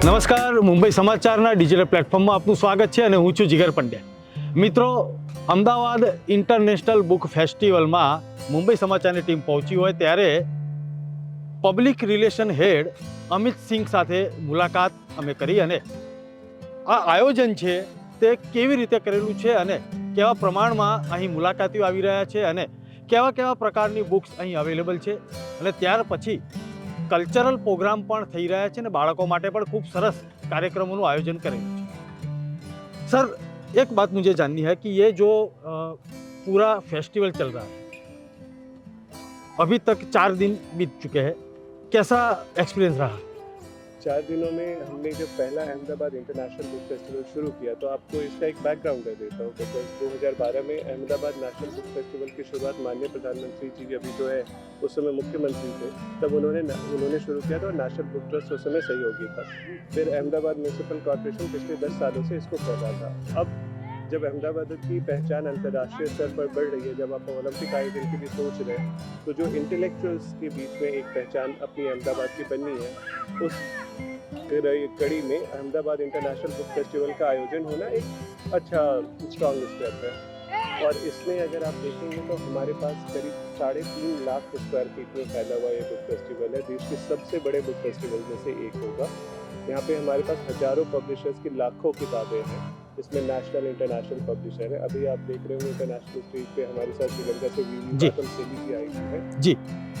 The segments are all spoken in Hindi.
નમસ્કાર, મુંબઈ સમાચારના ડિજિટલ પ્લેટફોર્મમાં આપનું સ્વાગત છે અને હું છું જીગર પંડ્યા. મિત્રો, અમદાવાદ ઇન્ટરનેશનલ બુક ફેસ્ટિવલમાં મુંબઈ સમાચારની ટીમ પહોંચી હોય ત્યારે public relation head Amit Singh સાથે મુલાકાત અમે કરી અને આ આયોજન છે તે કેવી રીતે કરેલું છે અને કેવા પ્રમાણમાં અહીં મુલાકાતીઓ આવી રહ્યા છે અને કેવા કેવા પ્રકારની બુક્સ અહીં અવેલેબલ છે અને ત્યાર પછી कल्चरल प्रोग्राम પણ થઈ રહ્યા છે અને બાળકો માટે પણ ખૂબ સરસ કાર્યક્રમોનું सर एक बात मुझे जाननी है कि ये जो पूरा फेस्टिवल चल रहा है अभी तक चार दिन बीत चुके हैं कैसा एक्सपीरियंस रहा चार दिनों में हमने जब पहला अहमदाबाद इंटरनेशनल बुक फेस्टिवल शुरू किया तो आपको इसका एक बैकग्राउंड दे देता हूँ। बिकॉज़ 2012 में अहमदाबाद नेशनल बुक फेस्टिवल की शुरुआत माननीय प्रधानमंत्री जी अभी जो है, उस समय मुख्यमंत्री थे। तब उन्होंने उन्होंने शुरू किया था और नेशनल बुक ट्रस्ट उस समय सहयोगी था। फिर अहमदाबाद म्यूनसिपल कॉरपोरेशन पिछले दस सालों से इसको कर रहा था। अब जब अहमदाबाद की पहचान अंतर्राष्ट्रीय स्तर पर बढ़ रही है, जब आप ओलंपिक आयोजन की भी सोच रहे हैं तो जो इंटेलेक्चुअल्स के बीच में एक पहचान अपनी अहमदाबाद की बननी है, उस कड़ी में। अहमदाबाद इंटरनेशनल बुक फेस्टिवल का आयोजन होना एक अच्छा स्ट्रॉन्ग स्टेप है। और इसमें अगर आप देखेंगे तो हमारे पास करीब साढ़े तीन लाख स्क्वायर फीट में फैला हुआ ये बुक फेस्टिवल है। देश के सबसे बड़े बुक फेस्टिवल में से एक होगा। यहाँ पे हमारे पास हज़ारों पब्लिशर्स की लाखों किताबें हैं। इसमें नेशनल इंटरनेशनल पब्लिशर है। अभी आप देख रहे हो इंटरनेशनल स्टेज पे हमारे साथ श्रीलंका से वीवी सेली की आई हुई है। जी।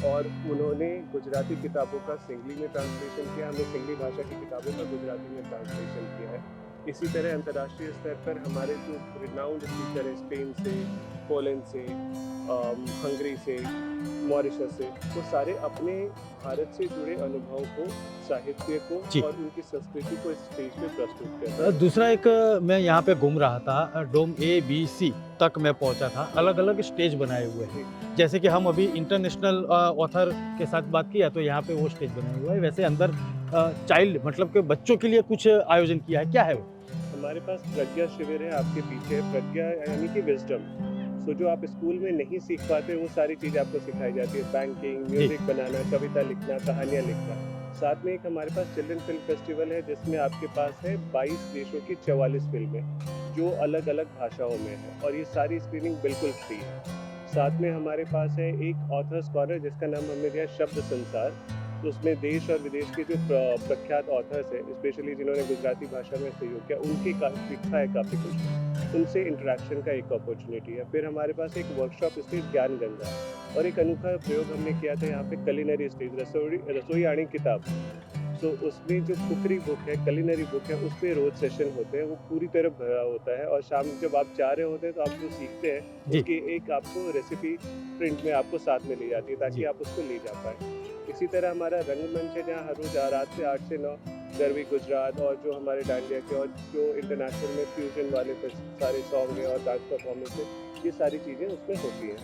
और उन्होंने गुजराती किताबों का सिंगली में ट्रांसलेशन किया हमने सिंगली भाषा की किताबों का गुजराती में ट्रांसलेशन किया है। इसी तरह अंतर्राष्ट्रीय स्तर पर हमारे जो रिनाउंड स्पीकर है स्पेन से पोलैंड से हंगरी से मॉरिशस से वो सारे अपने भारत से जुड़े अनुभवों को साहित्य को और उनकी संस्कृति को इस स्टेज पे प्रस्तुत करते हैं। दूसरा एक मैं यहाँ पे घूम रहा था डोम ए बी सी तक मैं पहुँचा था। अलग अलग स्टेज बनाए हुए हैं। जैसे कि हम अभी इंटरनेशनल ऑथर के साथ बात किया तो यहाँ पे वो स्टेज बनाया हुआ है। वैसे अंदर चाइल्ड मतलब के बच्चों के लिए कुछ आयोजन किया है? क्या है वो? हमारे पास प्रज्ञा शिविर है आपके पीछे प्रज्ञा यानी कि विजडम सो जो आप स्कूल में नहीं सीख पाते वो सारी चीज़ें आपको सिखाई जाती है। बैंकिंग म्यूज़िक बनाना कविता लिखना कहानियाँ लिखना। साथ में एक हमारे पास चिल्ड्रन फ़िल्म फेस्टिवल है जिसमें आपके पास है 22 देशों की 44 फ़िल्में जो अलग अलग भाषाओं में है और ये सारी स्क्रीनिंग बिल्कुल फ्री है। साथ में हमारे पास है एक ऑथर्स कॉर्नर जिसका नाम हमने दिया शब्द संसार। तो उसमें देश और विदेश के जो प्रख्यात ऑथर्स हैं स्पेशली जिन्होंने गुजराती भाषा में सहयोग किया उनकी का लिखा है काफ़ी कुछ। उनसे इंटरेक्शन का एक अपॉर्चुनिटी है। फिर हमारे पास एक वर्कशॉप स्टेज ज्ञान गंगा और एक अनोखा प्रयोग हमने किया था यहाँ पे कलिनरी स्टेज रसोई रसोई आणी किताब। तो उसमें जो कुकरी बुक है कलिनरी बुक है उस पर रोज सेशन होते हैं वो पूरी तरह भरा होता है और शाम जब आप जा रहे होते हैं तो आप जो सीखते हैं कि एक आपको रेसिपी प्रिंट में आपको साथ में ले जाती है ताकि आप उसको ले जा पाए। इसी तरह हमारा रंगमंच है जहाँ हर रोज रात से आठ से नौ गरवी गुजरात और जो हमारे डांडिया के और जो इंटरनेशनल में फ्यूजन वाले सारे सॉन्ग हैं और डांस परफॉर्मेंस है, ये सारी चीज़ें उसमें होती हैं।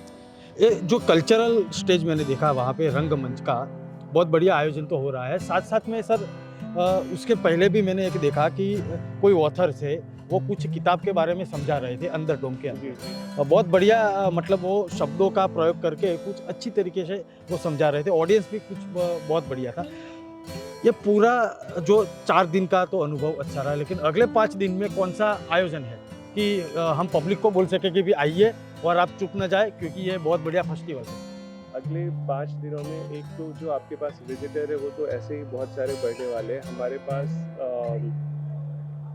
ये जो कल्चरल स्टेज मैंने देखा वहाँ पे रंगमंच का, बहुत बढ़िया आयोजन तो हो रहा है। साथ साथ में सर उसके पहले भी मैंने एक देखा कि कोई ऑथर थे वो कुछ किताब के बारे में समझा रहे थे अंदर डोम के अंदर। बहुत बढ़िया मतलब वो शब्दों का प्रयोग करके कुछ अच्छी तरीके से वो समझा रहे थे। ऑडियंस भी कुछ बहुत बढ़िया था। ये पूरा जो चार दिन का तो अनुभव अच्छा रहा लेकिन अगले पाँच दिन में कौन सा आयोजन है कि हम पब्लिक को बोल सके कि भी आइए और आप चुप ना जाए क्योंकि ये बहुत बढ़िया फेस्टिवल है। अगले पाँच दिनों में एक तो जो आपके पास विजिटर है वो तो ऐसे ही बहुत सारे बढ़ने वाले हैं। हमारे पास अम,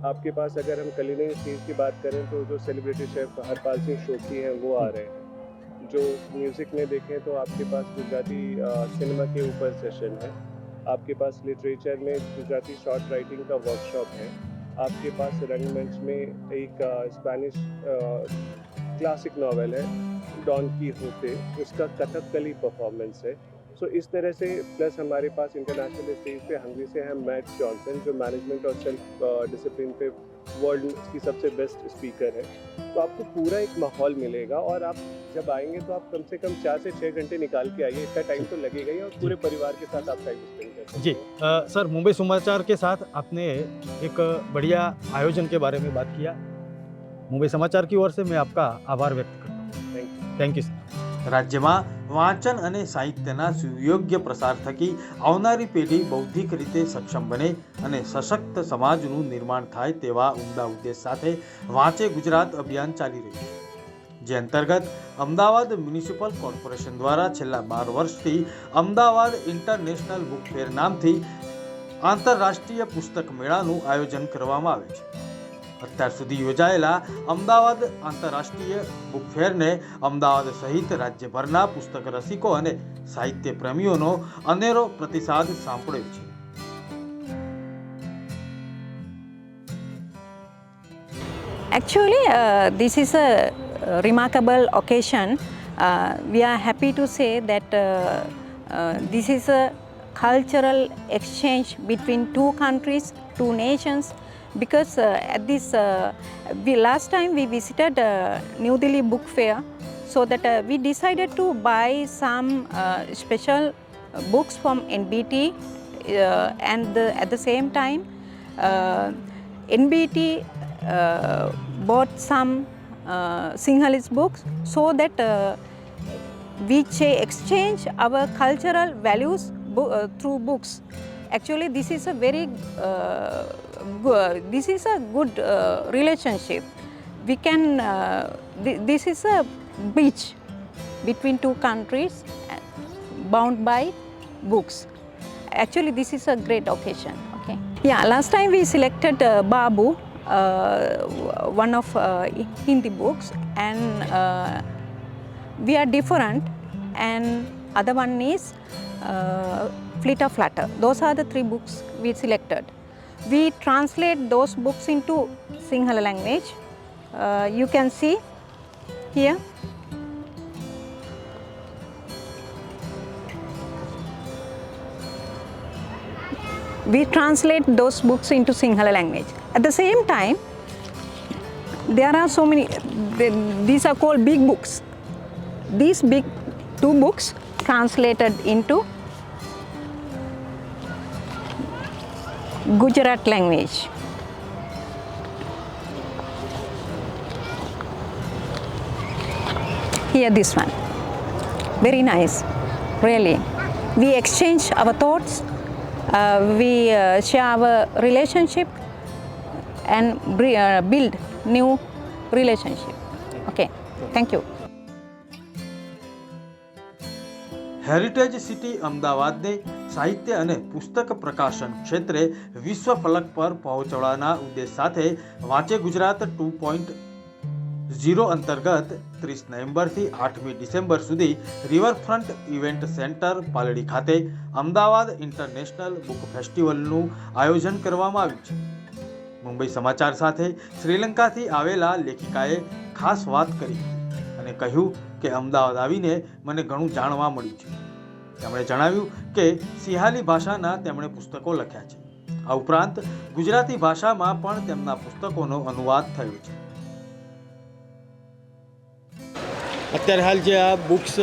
आपके पास अगर हम कलिनरी स्टेज की बात करें तो जो सेलिब्रिटी शेफ हरपाल सिंह शोकी हैं, वो आ रहे हैं। जो म्यूज़िक में देखें तो आपके पास गुजराती सिनेमा के ऊपर सेशन है। आपके पास लिटरेचर में गुजराती शॉर्ट राइटिंग का वर्कशॉप है। आपके पास रंगमंच में एक स्पेनिश क्लासिक नावल है डॉन की होते उसका कथकली परफॉर्मेंस है। सो इस तरह से प्लस हमारे पास इंटरनेशनल स्टेज पे हंगरी से हैं मैट जॉनसन जो मैनेजमेंट और सेल्फ डिसिप्लिन पे वर्ल्ड की सबसे बेस्ट स्पीकर है। तो आपको पूरा एक माहौल मिलेगा और आप जब आएँगे तो आप कम से कम चार से छः घंटे निकाल के आइए। इतना टाइम तो लगेगा ही और पूरे परिवार के साथ आप टाइम स्पेंड कर जी अ, सर मुंबई समाचार के साथ आपने एक बढ़िया आयोजन के बारे में बात किया। मुंबई समाचार की ओर से मैं आपका आभार व्यक्त करता हूँ। Thank you thank you sir રાજ્યમાં વાંચન અને સાહિત્યના સુયોગ્ય પ્રસાર થકી આવનારી પેઢી બૌદ્ધિક રીતે સક્ષમ બને અને સશક્ત સમાજનું નિર્માણ થાય તેવા ઉમદા ઉદ્દેશ સાથે વાંચે ગુજરાત અભિયાન ચાલી રહ્યું છે. જે અંતર્ગત અમદાવાદ મ્યુનિસિપલ કોર્પોરેશન દ્વારા છેલ્લા બાર વર્ષથી અમદાવાદ ઇન્ટરનેશનલ બુક ફેર નામથી આંતરરાષ્ટ્રીય પુસ્તક મેળાનું આયોજન કરવામાં આવે છે. અત્યાર સુધી યોજાયેલા અમદાવાદ આંતરરાષ્ટ્રીય બુક ફેરને અમદાવાદ સહિત રાજ્યભરના પુસ્તક રસિકો અને સાહિત્ય પ્રેમીઓનો અનેરો પ્રતિસાદ સાંપડ્યો છે Actually, uh, this is a uh, remarkable occasion. Uh, we are happy to say that uh, uh, this is a cultural exchange between two countries, two nations. Because uh, at this, uh, we, last time we visited uh, New Delhi Book Fair, so that we decided to buy some special books from NBT, and the, at the same time, NBT bought some uh, Sinhalese books so that uh, we cha- exchange our cultural values bo- uh, through books. Actually, this is a very uh, this is a good uh, relationship. We can uh, th- this is a bridge between two countries uh, bound by books. Actually, this is a great occasion. Okay. Yeah. Last time we selected Babu, one of Hindi books, and we are different. And other one is uh, of Flutter. Those are the three books we selected. We translate those books into Sinhala language. Uh, you can see here. we translate those books into Sinhala language. At the same time, there are so many, th- these are called big books. These big two books translated into Gujarat language. Here, this one. Very nice, really. We exchange our thoughts, uh, we uh, share our relationship and bre- uh, build new relationship. Okay, thank you. Heritage city અમદાવાદને સાહિત્ય અને પુસ્તક પ્રકાશન ક્ષેત્રે વિશ્વ ફલક પર પહોંચવાના ઉદ્દેશ સાથે વાંચે ગુજરાત ટુ પોઈન્ટ ઝીરો અંતર્ગત ત્રીસ નવેમ્બરથી આઠમી ડિસેમ્બર સુધી રિવરફ્રન્ટ ઇવેન્ટ સેન્ટર પાલડી ખાતે અમદાવાદ ઇન્ટરનેશનલ બુક ફેસ્ટિવલનું આયોજન કરવામાં આવ્યું છે. મુંબઈ સમાચાર સાથે શ્રીલંકાથી આવેલા લેખિકાએ ખાસ વાત કરી અને કહ્યું કે અમદાવાદ આવીને મને ઘણું જાણવા મળ્યું છે. તેમણે જણાવ્યું કે સિંહાલી ભાષાના તેમણે પુસ્તકો લખ્યા છે. આ ઉપરાંત ગુજરાતી ભાષામાં પણ તેમના પુસ્તકોનો અનુવાદ થયો છે. અત્યારે હાલ જે આ બુક્સ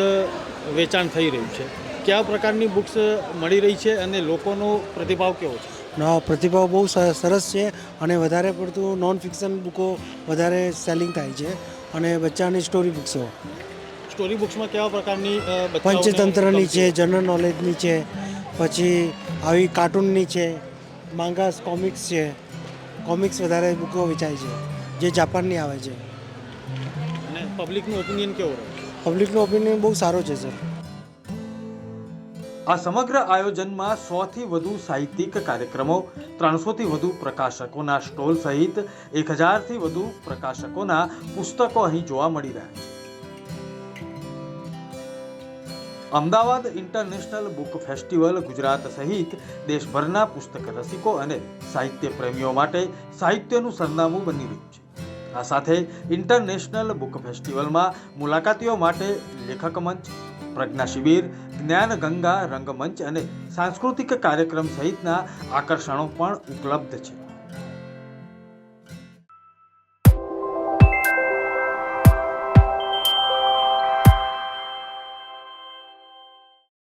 વેચાણ થઈ રહ્યું છે કયા પ્રકારની બુક્સ મળી રહી છે અને લોકોનો પ્રતિભાવ કેવો છે? પ્રતિભાવ બહુ સરસ છે અને વધારે પડતું નોન ફિક્શન બુકો વધારે સેલિંગ થાય છે અને બચ્ચાની સ્ટોરી બુક્સો સ્ટોરી બુક્સમાં કેવા પ્રકારની પંચતંત્રની છે જનરલ નોલેજની છે પછી આવી કાર્ટૂનની છે માંગાસ કોમિક્સ છે. કોમિક્સ વધારે બુકો વેચાય છે જે જાપાનની આવે છે. અને પબ્લિકનું ઓપિનિયન કેવો રહે પબ્લિકનો ઓપિનિયન બહુ સારો છે સર આ સમગ્ર આયોજનમાં સોથી વધુ સાહિત્યિક કાર્યક્રમો ત્રણસોથી વધુ પ્રકાશકોના સ્ટોલ સહિત એક હજારથી વધુ પ્રકાશકોના પુસ્તકો અહીં જોવા મળી રહ્યા છે. Ahmedabad international book festival Gujarat સહિત દેશભરના પુસ્તક રસિકો અને સાહિત્ય પ્રેમીઓ માટે સાહિત્યનું સરનામું બની રહ્યું છે. આ સાથે ઇન્ટરનેશનલ બુક ફેસ્ટિવલમાં મુલાકાતીઓ માટે લેખક મંચ, પ્રજ્ઞા શિબિર, જ્ઞાન ગંગા રંગમંચ અને સાંસ્કૃતિક કાર્યક્રમ સહિતના આકર્ષણો પણ ઉપલબ્ધ છે.